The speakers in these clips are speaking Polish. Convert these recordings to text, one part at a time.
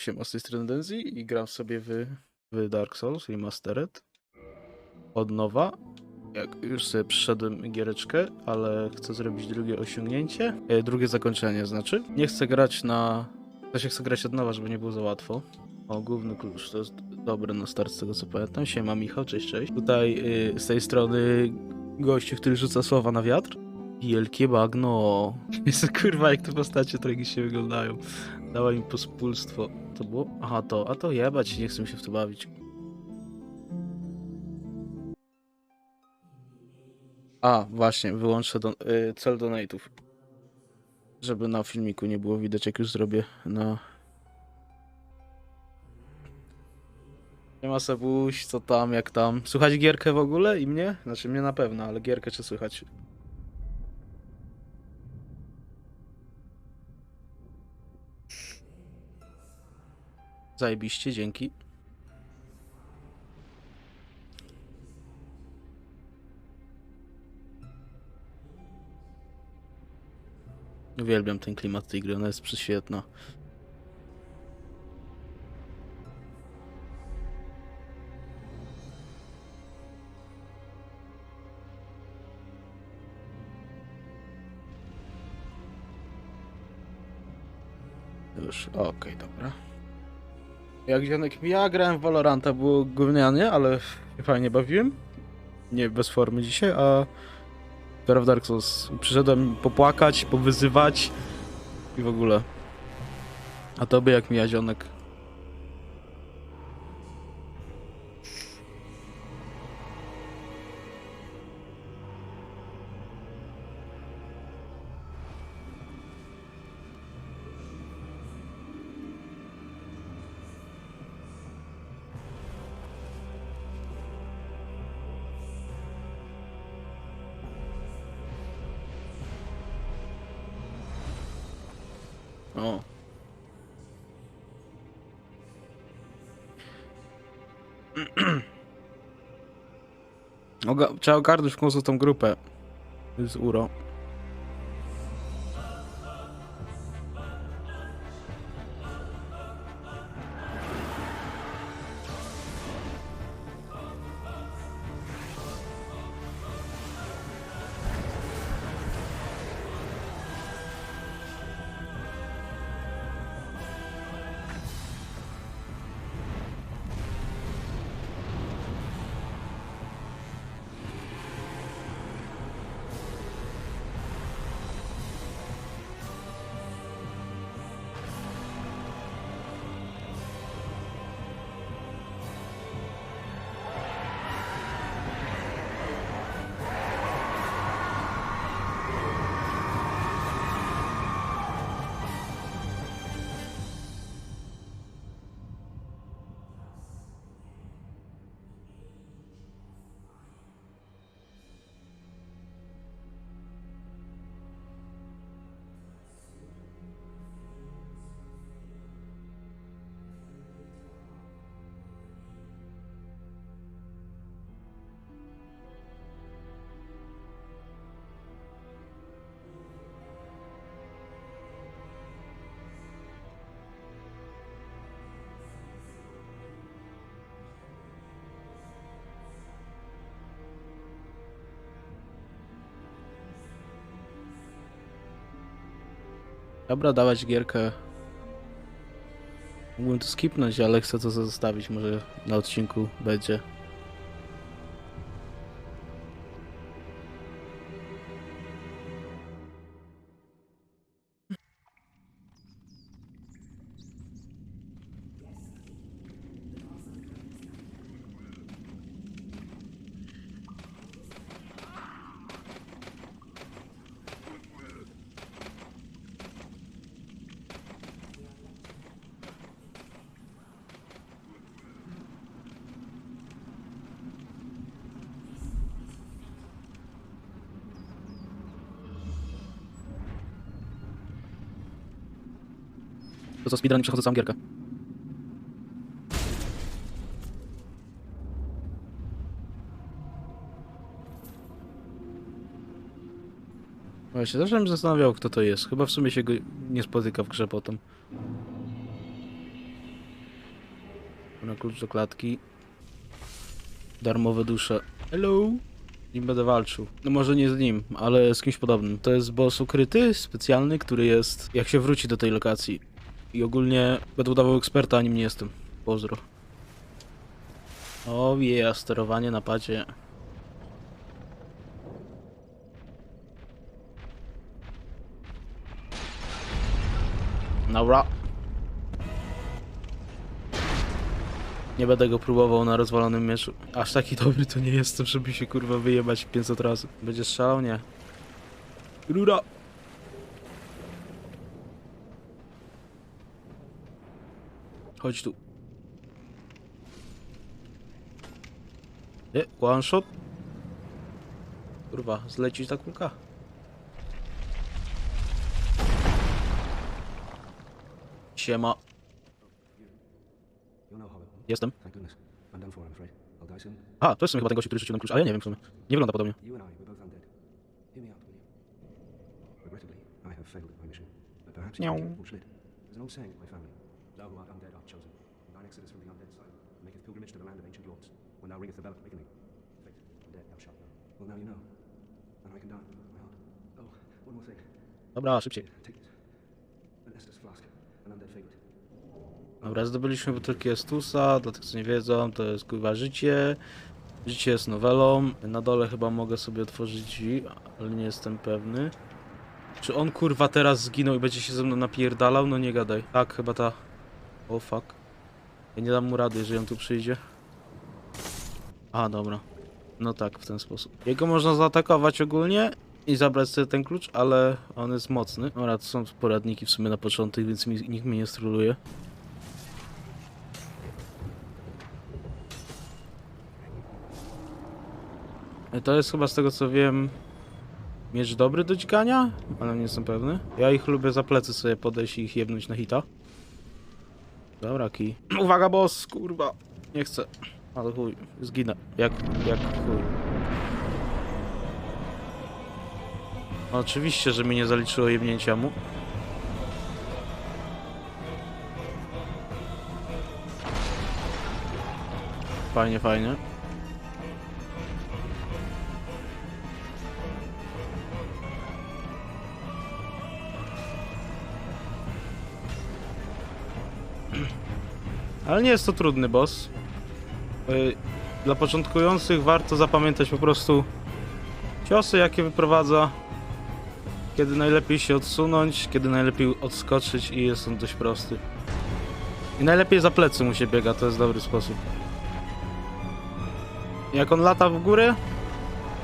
Siema, z tej strony Denzi i gram sobie w, w Dark Souls Remastered od nowa. Jak już sobie przyszedłem giereczkę, ale chcę zrobić drugie osiągnięcie, e, drugie zakończenie znaczy. Nie chcę grać na... To się chcę grać od nowa, żeby nie było za łatwo. O, główny klucz, to jest dobre na start z tego co pamiętam. Siema Michał, cześć, cześć. Tutaj y, z tej strony gościu, który rzuca słowa na wiatr. Wielkie bagno. Jest kurwa jak te postacie tragicznie wyglądają. Dała mi pospólstwo. To było? Aha, to. A to jebać, nie chcę się w to bawić. A, właśnie, wyłączę don- y, cel donate'ów. Żeby na filmiku nie było widać, jak już zrobię na... Nie ma Sebuś, co tam, jak tam. Słychać gierkę w ogóle i mnie? Znaczy mnie na pewno, ale gierkę czy słychać? Zajebiście, dzięki. Uwielbiam ten klimat tej gry, ona jest prześwietna. Już, okej, dobra. Jak Janek, ja grałem w Valoranta, było gównianie, ale fajnie bawiłem. Nie bez formy dzisiaj, a teraz Dark Souls przyszedłem popłakać, powyzywać i w ogóle. A tobie jak mija zionek? Oga- trzeba ogarnąć w końcu tą grupę z URO. Dobra, dawać gierkę. Mógłbym to skipnąć, ale chcę to zostawić. Może na odcinku będzie. Co, speedrun i przechodzę całą gierkę. Właśnie, zawsze mnie zastanawiał, kto to jest. Chyba w sumie się go nie spotyka w grze potem. Na klucz do klatki. Darmowe dusze. Hello! Nim będę walczył. No może nie z nim, ale z kimś podobnym. To jest boss ukryty, specjalny, który jest jak się wróci do tej lokacji. I ogólnie będę udawał eksperta, a nim nie jestem. Pozdro. O yeah, sterowanie na padzie. Dobra. Nie będę go próbował na rozwalonym mieczu. Aż taki dobry to nie jestem, żeby się kurwa wyjebać 500 razy. Będzie strzelał? Nie. Rura! Chodź tu. Nie, one shot. Kurwa, zleci ta kulka. Siema. Jestem. Thank goodness. I'm done for, I'm afraid. I'll die soon. A, to jest chyba ten gościu, który rzucił nam klucz, ale ja nie wiem w sumie. Nie wygląda podobnie. You Thou undead art chosen. Thine exodus from the undead side maketh pilgrimage to the land of ancient lords. When thou ringest the bell of quickening. Fate, undead thou shalt know. Well, now you know. And I can die, my heart. Oh, one more thing. Dobra, szybciej. Take. An Estus flask. An undead favorite. Dobra, zdobyliśmy butelki Estusa, dla tych co nie wiedzą, to jest kurwa życie. Życie jest nowelą. Na dole chyba mogę sobie otworzyć drzwi, ale nie jestem pewny. Czy on kurwa teraz zginął i będzie się ze mną napierdalał? No nie gadaj. Tak, chyba ta. O fuck. Ja nie dam mu rady, jeżeli on tu przyjdzie. A, dobra. No tak, w ten sposób. Jego można zaatakować ogólnie i zabrać sobie ten klucz, ale on jest mocny. Dobra, to są poradniki w sumie na początek, więc mi, nikt mnie nie stroluje. To jest chyba z tego co wiem miecz dobry do dźgania, ale nie jestem pewny. Ja ich lubię za plecy sobie podejść i ich jebnąć na hita. Dobra, kij. Uwaga, boss, kurwa. Nie chcę. Ale chuj, zginę. Jak, jak chuj. Oczywiście, że mi nie zaliczyło jebnięcia mu. Fajnie, fajnie. Ale nie jest to trudny boss. Y, Dla początkujących warto zapamiętać po prostu ciosy, jakie wyprowadza, kiedy najlepiej się odsunąć, kiedy najlepiej odskoczyć i jest on dość prosty. I najlepiej za plecy mu się biega, to jest dobry sposób. Jak on lata w górę,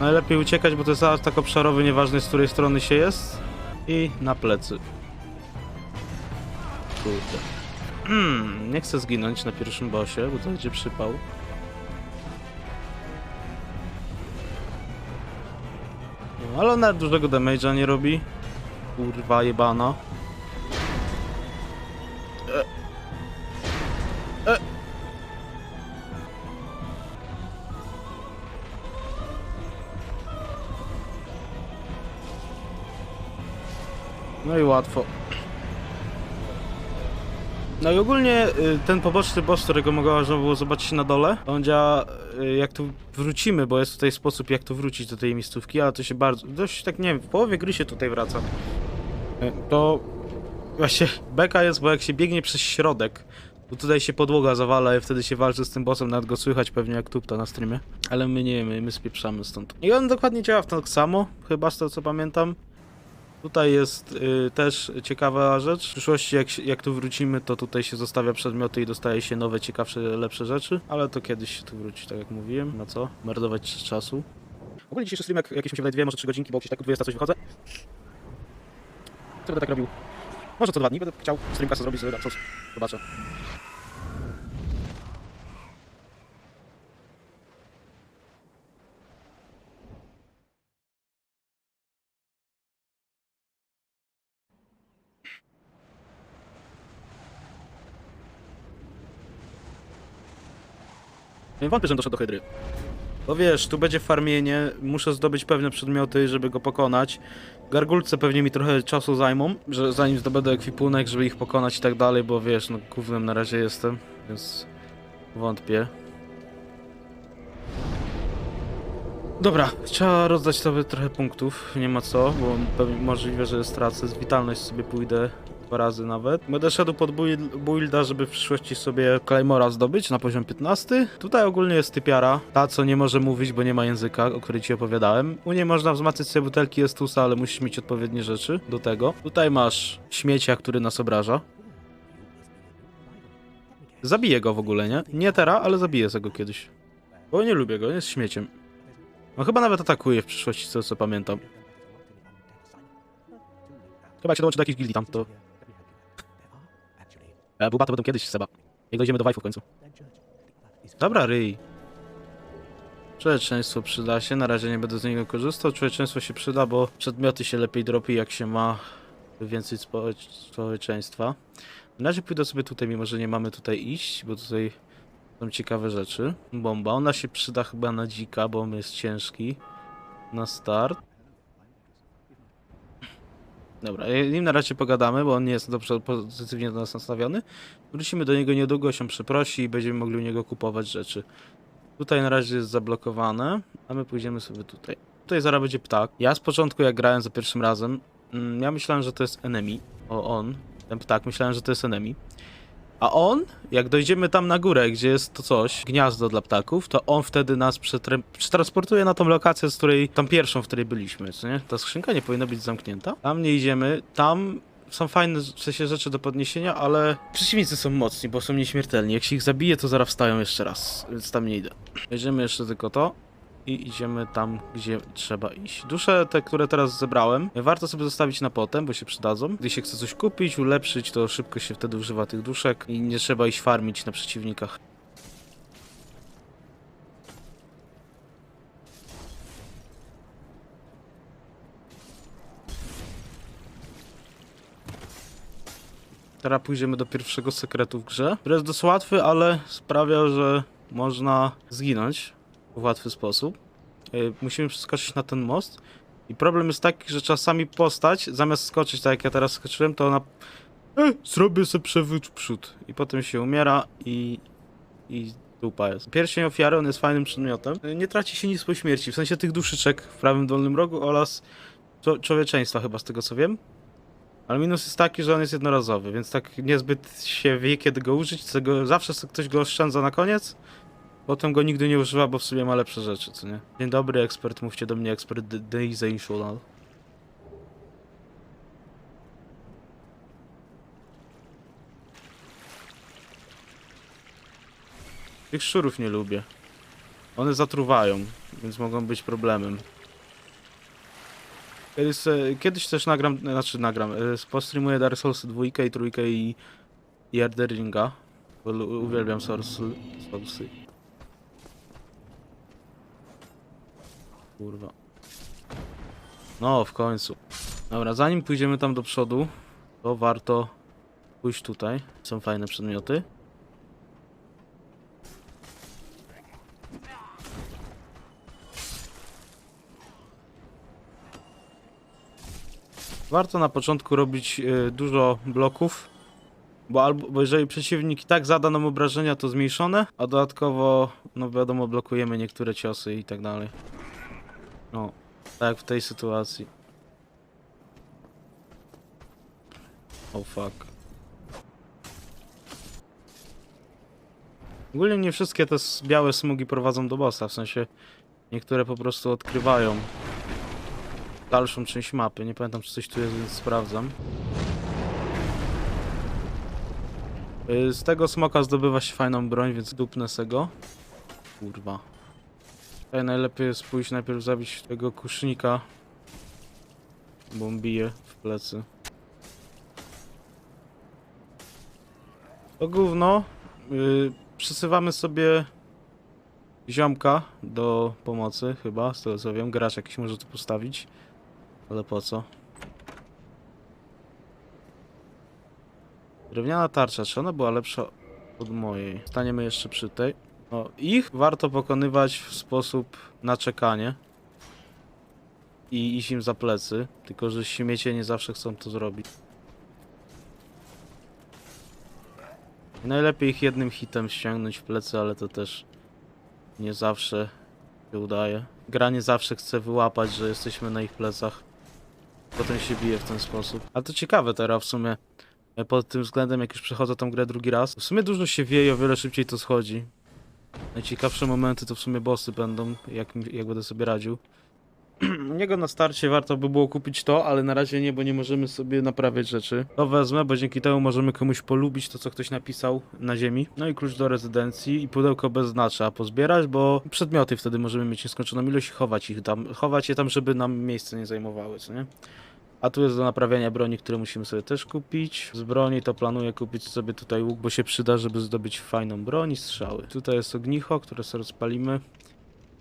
najlepiej uciekać, bo to jest aż tak obszarowy, nieważne z której strony się jest. I na plecy. Kurde. Hmm, nie chcę zginąć na pierwszym bossie, bo to będzie przypał. No, ale on nawet dużego damage'a nie robi. Kurwa jebana. E. No i łatwo. No i ogólnie y, ten poboczny boss, którego można było zobaczyć na dole, on działa y, jak tu wrócimy, bo jest tutaj sposób jak tu wrócić do tej miejscówki, ale to się bardzo, dość tak nie wiem, w połowie gry się tutaj wraca. Y, To właśnie beka jest, bo jak się biegnie przez środek, to tutaj się podłoga zawala i wtedy się walczy z tym bossem, nawet go słychać pewnie jak tupta na streamie. Ale my nie, my, my spieprzamy stąd. I on dokładnie działa w tak samo, chyba z tego co pamiętam. Tutaj jest y, też ciekawa rzecz. W przyszłości, jak, jak tu wrócimy, to tutaj się zostawia przedmioty i dostaje się nowe, ciekawsze, lepsze rzeczy. Ale to kiedyś się tu wróci, tak jak mówiłem. Na co? Marnować czasu. Ogólnie dzisiejszy stream, jak, jakieś mi się wydaje, dwie, może trzy godzinki, bo gdzieś tak o 20 coś wychodzę. Co będę tak robił? Może co dwa dni będę chciał streamka sobie zrobić, sobie Dark. Zobaczę. Wątpię, że doszedł do hydry. Bo wiesz, tu będzie farmienie, muszę zdobyć pewne przedmioty, żeby go pokonać. Gargulce pewnie mi trochę czasu zajmą, że zanim zdobędę ekwipunek, żeby ich pokonać i tak dalej, bo wiesz, no głównym na razie jestem, więc Wątpię. Dobra, trzeba rozdać sobie trochę punktów, nie ma co, bo pewnie możliwe, że stracę. Z witalność sobie pójdę dwa razy nawet. Będę szedł pod build- builda, żeby w przyszłości sobie Claymora zdobyć na poziom 15. Tutaj ogólnie jest typiara, ta co nie może mówić, bo nie ma języka, o której ci opowiadałem. U niej można wzmacniać sobie butelki Estusa, ale musisz mieć odpowiednie rzeczy do tego. Tutaj masz śmiecia, który nas obraża. Zabiję go w ogóle, nie? Nie teraz, ale zabiję go kiedyś. Bo nie lubię go, jest śmieciem. On chyba nawet atakuje w przyszłości, co, co pamiętam. Chyba się dołączy do jakiejś gildii tam, to... E, Buba to będą kiedyś, Seba. Jak dojdziemy do wajfu w końcu. Dobra, ryj. Człowieczeństwo przyda się, na razie nie będę z niego korzystał. Człowieczeństwo się przyda, bo przedmioty się lepiej dropi, jak się ma więcej społecz- społeczeństwa. Na razie pójdę sobie tutaj, mimo że nie mamy tutaj iść, bo tutaj są ciekawe rzeczy. Bomba, ona się przyda chyba na dzika, bo on jest ciężki. Na start. Dobra, e, nim na razie pogadamy, bo on nie jest dobrze pozytywnie do nas nastawiony. Wrócimy do niego niedługo, się przeprosi i będziemy mogli u niego kupować rzeczy. Tutaj na razie jest zablokowane, a my pójdziemy sobie tutaj. Tutaj zaraz będzie ptak. Ja z początku jak grałem za pierwszym razem, mm, ja myślałem, że to jest enemy. O, on. Ten ptak, myślałem, że to jest enemy. A on, jak dojdziemy tam na górę, gdzie jest to coś, gniazdo dla ptaków, to on wtedy nas przetransportuje na tą lokację, z której, tą pierwszą, w której byliśmy, co nie? Ta skrzynka nie powinna być zamknięta. Tam nie idziemy, tam są fajne w sensie rzeczy do podniesienia, ale przeciwnicy są mocni, bo są nieśmiertelni. Jak się ich zabije, to zaraz wstają jeszcze raz, więc tam nie idę. Weźmiemy jeszcze tylko to i idziemy tam, gdzie trzeba iść. Dusze te, które teraz zebrałem, warto sobie zostawić na potem, bo się przydadzą. Gdy się chce coś kupić, ulepszyć, to szybko się wtedy używa tych duszek i nie trzeba iść farmić na przeciwnikach. Teraz pójdziemy do pierwszego sekretu w grze, który jest dość łatwy, ale sprawia, że można zginąć w łatwy sposób. Y, Musimy przeskoczyć na ten most. I problem jest taki, że czasami postać, zamiast skoczyć tak jak ja teraz skoczyłem, to ona. E, zrobię sobie przewód w przód. I potem się umiera i. i dupa jest. Pierścień ofiary, on jest fajnym przedmiotem. Y, Nie traci się nic po śmierci, w sensie tych duszyczek w prawym dolnym rogu oraz człowieczeństwa chyba z tego co wiem. Ale minus jest taki, że on jest jednorazowy, więc tak niezbyt się wie kiedy go użyć, zawsze ktoś go oszczędza na koniec. Potem go nigdy nie używa, bo w sumie ma lepsze rzeczy, co nie? Dzień dobry, ekspert, mówcie do mnie, ekspert Deizational. Tych szczurów nie lubię. One zatruwają, więc mogą być problemem. Kiedyś, kiedyś też nagram, znaczy nagram, e, postreamuję Dark Souls 2 i 3 i, i bo uwielbiam Soulsy. Soulsy. Kurwa. No, w końcu. Dobra, zanim pójdziemy tam do przodu, to warto pójść tutaj. Są fajne przedmioty. Warto na początku robić y, dużo bloków, bo, albo, bo jeżeli przeciwnik i tak zada nam obrażenia, to zmniejszone, a dodatkowo, no wiadomo, blokujemy niektóre ciosy i tak dalej. No, tak w tej sytuacji. Oh fuck. Ogólnie nie wszystkie te białe smugi prowadzą do bossa, w sensie niektóre po prostu odkrywają dalszą część mapy. Nie pamiętam czy coś tu jest, więc sprawdzam. Y, Z tego smoka zdobywa się fajną broń, więc dupnę se go. Kurwa. Tutaj najlepiej jest pójść najpierw zabić tego kusznika. Bo on bije w plecy. To gówno. Yy, sobie ziomka do pomocy chyba, z tego co wiem. Gracz jakiś może to postawić. Ale po co? Drewniana tarcza, czy ona była lepsza od mojej? Staniemy jeszcze przy tej. O, ich warto pokonywać w sposób na czekanie. I iść im za plecy. Tylko, że śmiecie nie zawsze chcą to zrobić. Najlepiej ich jednym hitem ściągnąć w plecy, ale to też nie zawsze się udaje. Gra nie zawsze chce wyłapać, że jesteśmy na ich plecach. Potem się bije w ten sposób. Ale to ciekawe teraz w sumie. e, Pod tym względem, jak już przechodzę tą grę drugi raz. W sumie dużo się wieje, o wiele szybciej to schodzi. Najciekawsze momenty to w sumie bossy będą, jak, jak będę sobie radził. Niego na starcie warto by było kupić to, ale na razie nie, bo nie możemy sobie naprawiać rzeczy. To wezmę, bo dzięki temu możemy komuś polubić to, co ktoś napisał na ziemi. No i klucz do rezydencji i pudełko bez znacza pozbierać, bo przedmioty wtedy możemy mieć nieskończoną ilość i chować ich tam, chować je tam, żeby nam miejsce nie zajmowały, co nie? A tu jest do naprawiania broni, które musimy sobie też kupić. Z broni to planuję kupić sobie tutaj łuk, bo się przyda, żeby zdobyć fajną broń i strzały. Tutaj jest ognicho, które sobie rozpalimy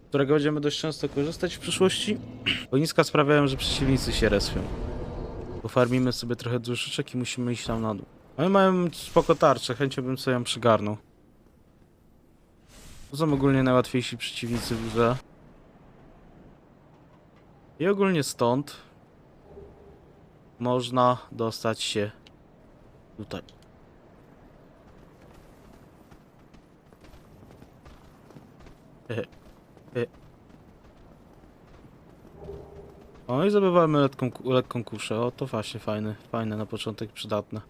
którego będziemy dość często korzystać w przyszłości. Ogniska sprawiają, że przeciwnicy się respią. Pofarmimy sobie trochę duszyczek i musimy iść tam na dół. Oni mają spoko tarcze, chęcią bym sobie ją przygarnął. To są ogólnie najłatwiejsi przeciwnicy w grze. I ogólnie stąd można dostać się tutaj. O i zdobywamy lekką, lekką kuszę. O to właśnie fajne, fajne na początek, przydatne.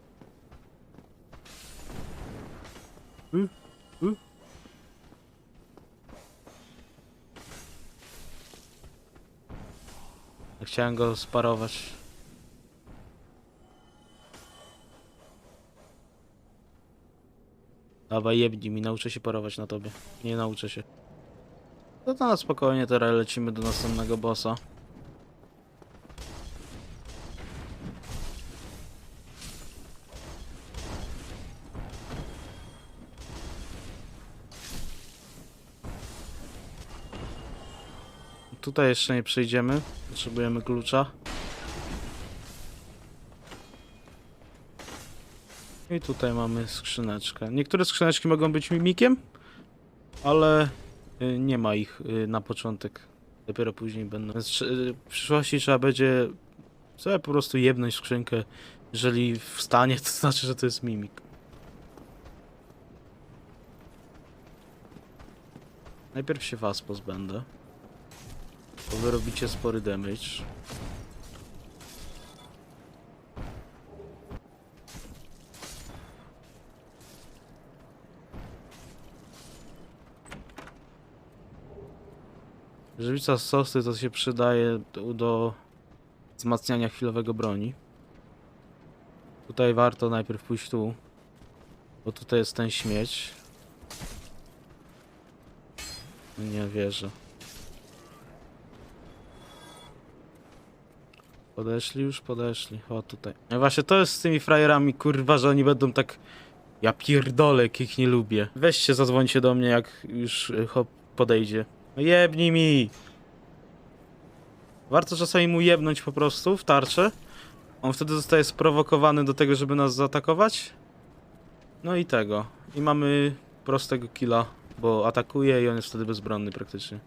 Chciałem go sparować. Dawaj jebnij mi, nauczę się parować na tobie. Nie nauczę się. No to na spokojnie, teraz lecimy do następnego bossa. Tutaj jeszcze nie przejdziemy. Potrzebujemy klucza. I tutaj mamy skrzyneczkę. Niektóre skrzyneczki mogą być mimikiem, ale y, nie ma ich y, na początek. Dopiero później będą. Więc y, w przyszłości trzeba będzie sobie po prostu jebnąć skrzynkę. Jeżeli wstanie, to znaczy, że to jest mimik. Najpierw się was pozbędę. Bo wy robicie spory damage. Żywica z sosy to się przydaje do, wzmacniania chwilowego broni. Tutaj warto najpierw pójść tu. Bo tutaj jest ten śmieć. Nie wierzę. Podeszli już, podeszli. O, tutaj. No właśnie to jest z tymi frajerami, kurwa, że oni będą tak... Ja pierdolę, ich nie lubię. Weźcie, zadzwońcie do mnie, jak już y, hop podejdzie. No jebnij mi! Warto czasami mu jebnąć po prostu w tarczę. On wtedy zostaje sprowokowany do tego, żeby nas zaatakować. No i tego. I mamy prostego killa, bo atakuje i on jest wtedy bezbronny praktycznie.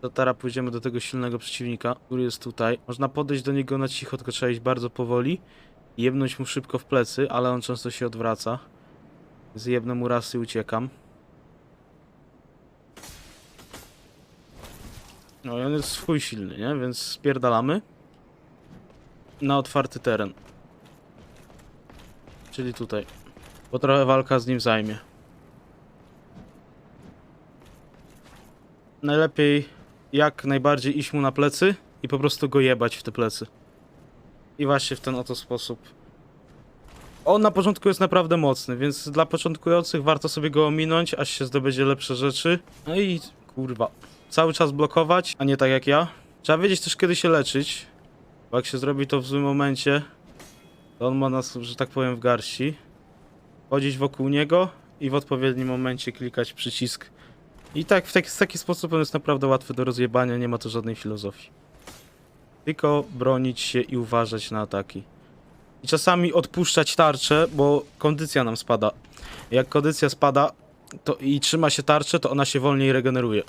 To teraz pójdziemy do tego silnego przeciwnika, który jest tutaj. Można podejść do niego na cicho, tylko trzeba iść bardzo powoli. Jebnąć mu szybko w plecy, ale on często się odwraca. Zjebnę mu raz i uciekam. No i on jest swój silny, nie? Więc spierdalamy. Na otwarty teren. Czyli tutaj. Bo trochę walka z nim zajmie. Najlepiej jak najbardziej iść mu na plecy i po prostu go jebać w te plecy. I właśnie w ten oto sposób. On na początku jest naprawdę mocny, więc dla początkujących warto sobie go ominąć, aż się zdobędzie lepsze rzeczy. No i kurwa. Cały czas blokować, a nie tak jak ja. Trzeba wiedzieć też kiedy się leczyć. Bo jak się zrobi to w złym momencie, to on ma nas, że tak powiem, w garści. Chodzić wokół niego i w odpowiednim momencie klikać przycisk. I tak w taki, w taki sposób on jest naprawdę łatwy do rozjebania, nie ma to żadnej filozofii. Tylko bronić się i uważać na ataki. I czasami odpuszczać tarczę, bo kondycja nam spada. Jak kondycja spada to i trzyma się tarczę, to ona się wolniej regeneruje.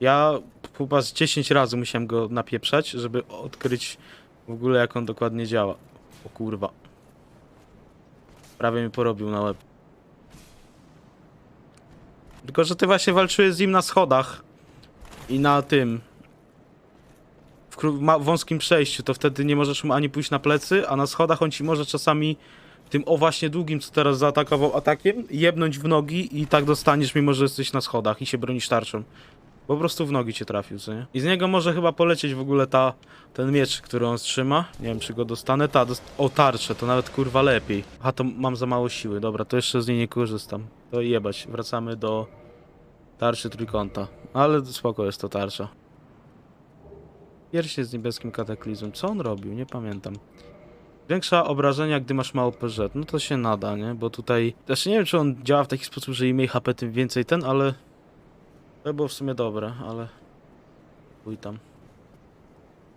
Ja chyba z 10 razy musiałem go napieprzać, żeby odkryć w ogóle jak on dokładnie działa. O kurwa. Prawie mi porobił na łeb. Tylko, że ty właśnie walczyłeś z nim na schodach i na tym. W wąskim przejściu, to wtedy nie możesz mu ani pójść na plecy, a na schodach on ci może czasami tym o właśnie długim, co teraz zaatakował atakiem, jebnąć w nogi i tak dostaniesz, mimo że jesteś na schodach i się bronisz tarczą. Po prostu w nogi cię trafił, co nie? I z niego może chyba polecieć w ogóle ta, ten miecz, który on trzyma. Nie wiem, czy go dostanę. Ta, dost o tarczę, to nawet kurwa lepiej. A to mam za mało siły. Dobra, to jeszcze z niej nie korzystam. To jebać. Wracamy do tarczy trójkąta. Ale spoko jest to tarcza. Pierśnie z niebieskim kataklizmem. Co on robił? Nie pamiętam. Większa obrażenia, gdy masz mało PZ. No to się nada, nie? Bo tutaj... Znaczy nie wiem, czy on działa w taki sposób, że im mniej HP, tym więcej ten, ale... To było w sumie dobre, ale... Chuj tam.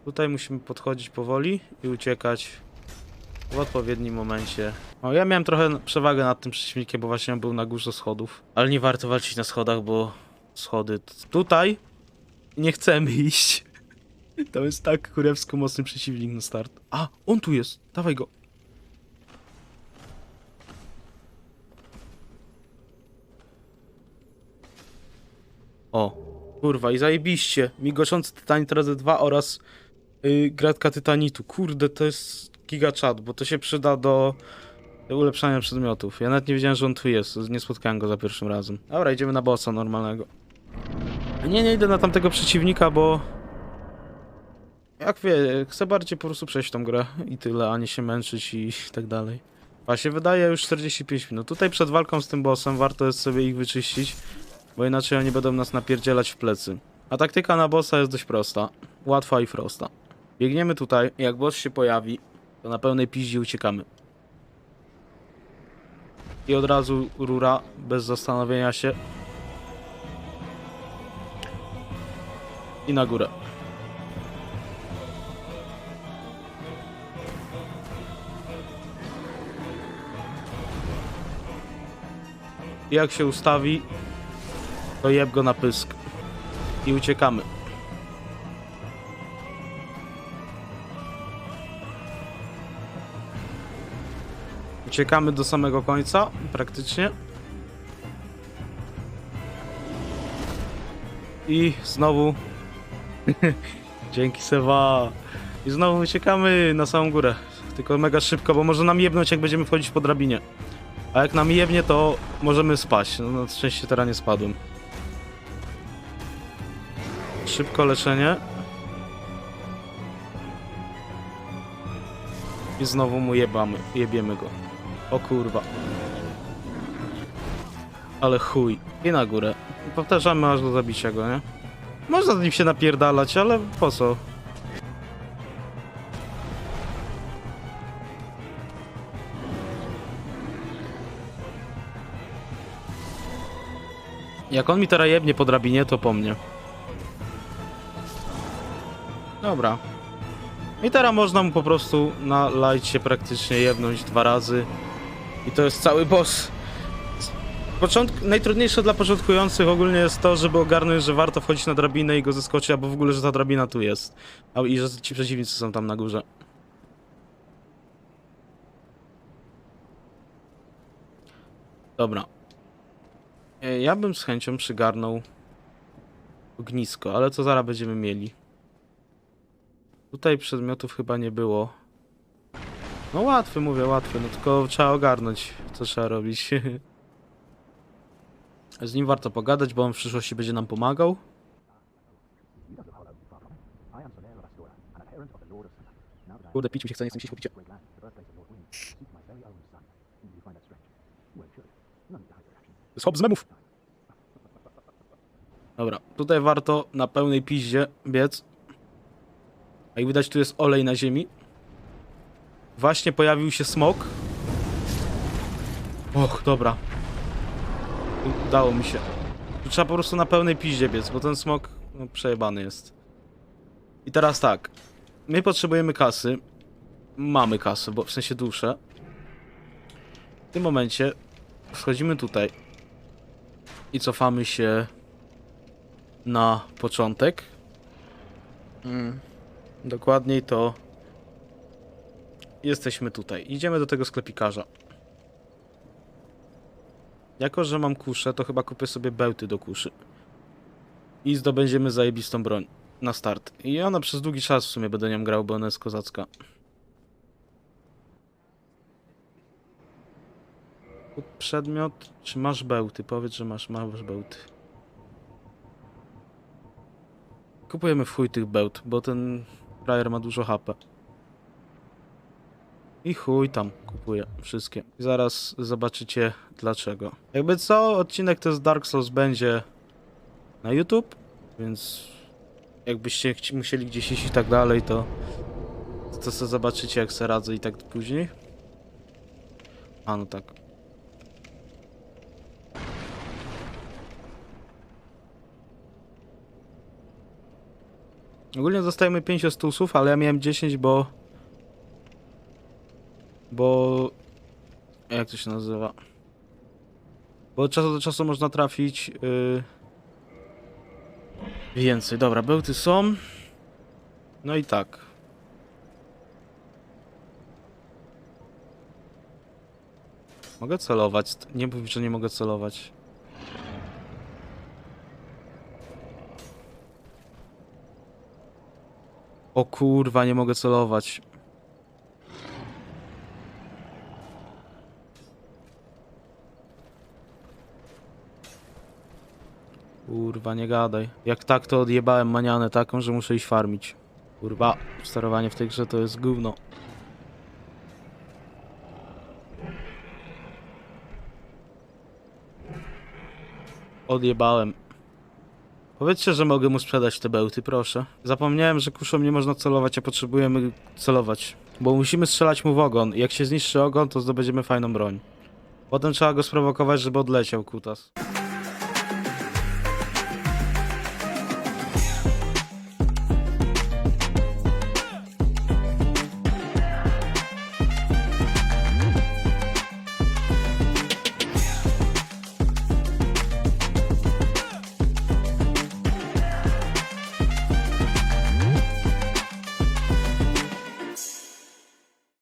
Tutaj musimy podchodzić powoli i uciekać w odpowiednim momencie. O, ja miałem trochę przewagę nad tym przeciwnikiem, bo właśnie on był na górze schodów. Ale nie warto walczyć na schodach, bo schody... Tutaj nie chcemy iść. To jest tak kurewsko mocny przeciwnik na start. A, on tu jest. Dawaj go. O, kurwa i zajebiście. Migoczący tytanit razy dwa oraz yy, gratka tytanitu. Kurde, to jest giga chat, bo to się przyda do ulepszania przedmiotów. Ja nawet nie wiedziałem, że on tu jest. Nie spotkałem go za pierwszym razem. Dobra, idziemy na bossa normalnego. Nie, nie idę na tamtego przeciwnika, bo... Jak wie, chcę bardziej po prostu przejść tą grę i tyle, a nie się męczyć i tak dalej. A się wydaje już 45 minut. Tutaj przed walką z tym bossem warto jest sobie ich wyczyścić, bo inaczej oni będą nas napierdzielać w plecy. A taktyka na bossa jest dość prosta. Łatwa i prosta. Biegniemy tutaj, jak boss się pojawi, to na pełnej piździe uciekamy. I od razu rura, bez zastanowienia się. I na górę. Jak się ustawi, to jeb go na pysk. I uciekamy. Uciekamy do samego końca, praktycznie. I znowu... Dzięki Sewa. I znowu uciekamy na samą górę. Tylko mega szybko, bo może nam jebnąć jak będziemy wchodzić po drabinie. A jak nam jebnie, to możemy spaść. No, na szczęście teraz nie spadłem. Szybko leczenie. I znowu mu jebamy, jebiemy go. O kurwa. Ale chuj. I na górę. Powtarzamy aż do zabicia go, nie? Można z nim się napierdalać, ale po co? Jak on mi teraz jebnie po drabinie, to po mnie. Dobra. I teraz można mu po prostu na lajcie praktycznie jebnąć dwa razy. I to jest cały boss. Początk... Najtrudniejsze dla początkujących ogólnie jest to, żeby ogarnąć, że warto wchodzić na drabinę i go zeskoczyć, albo w ogóle, że ta drabina tu jest. I że ci przeciwnicy są tam na górze. Dobra. E, Ja bym z chęcią przygarnął ognisko, ale co zaraz będziemy mieli? Tutaj przedmiotów chyba nie było. No łatwy, mówię, łatwy, no tylko trzeba ogarnąć, co trzeba robić. Z nim warto pogadać, bo on w przyszłości będzie nam pomagał. Kurde, pić mi się chce, nie chce mi się popić. Schop z memów. Dobra, tutaj warto na pełnej piździe biec. Jak widać, tu jest olej na ziemi. Właśnie pojawił się smok. Och, dobra. Udało mi się. Tu trzeba po prostu na pełnej piździe biec, bo ten smok no, przejebany jest. I teraz tak. My potrzebujemy kasy. Mamy kasę, bo w sensie duszę. W tym momencie wchodzimy tutaj i cofamy się na początek Mm. Dokładniej to jesteśmy tutaj. Idziemy do tego sklepikarza. Jako, że mam kuszę, to chyba kupię sobie bełty do kuszy. I zdobędziemy zajebistą broń na start. I ona przez długi czas w sumie będę nią grał, bo ona jest kozacka. Przedmiot, czy masz bełty? Powiedz, że masz, masz bełty. Kupujemy w chuj tych bełt, bo ten frajer ma dużo HP. I chuj tam, kupuję wszystkie. I zaraz zobaczycie dlaczego. Jakby co, odcinek to z Dark Souls będzie na YouTube, więc jakbyście musieli gdzieś iść i tak dalej, to to sobie zobaczycie jak se radzę i tak później. A no tak. Ogólnie dostajemy 5 stusów, ale ja miałem 10, bo... Bo... Jak to się nazywa? Bo od czasu do czasu można trafić... Yy... Więcej. Dobra, bełty są. No i tak. Mogę celować. Nie mów, że nie mogę celować. O kurwa, nie mogę celować. Kurwa, nie gadaj. Jak tak, to odjebałem manianę taką, że muszę iść farmić. Kurwa, sterowanie w tej grze to jest gówno. Odjebałem. Powiedzcie, że mogę mu sprzedać te bełty, proszę. Zapomniałem, że kuszą nie można celować, a potrzebujemy celować. Bo musimy strzelać mu w ogon. Jak się zniszczy ogon, to zdobędziemy fajną broń. Potem trzeba go sprowokować, żeby odleciał kutas.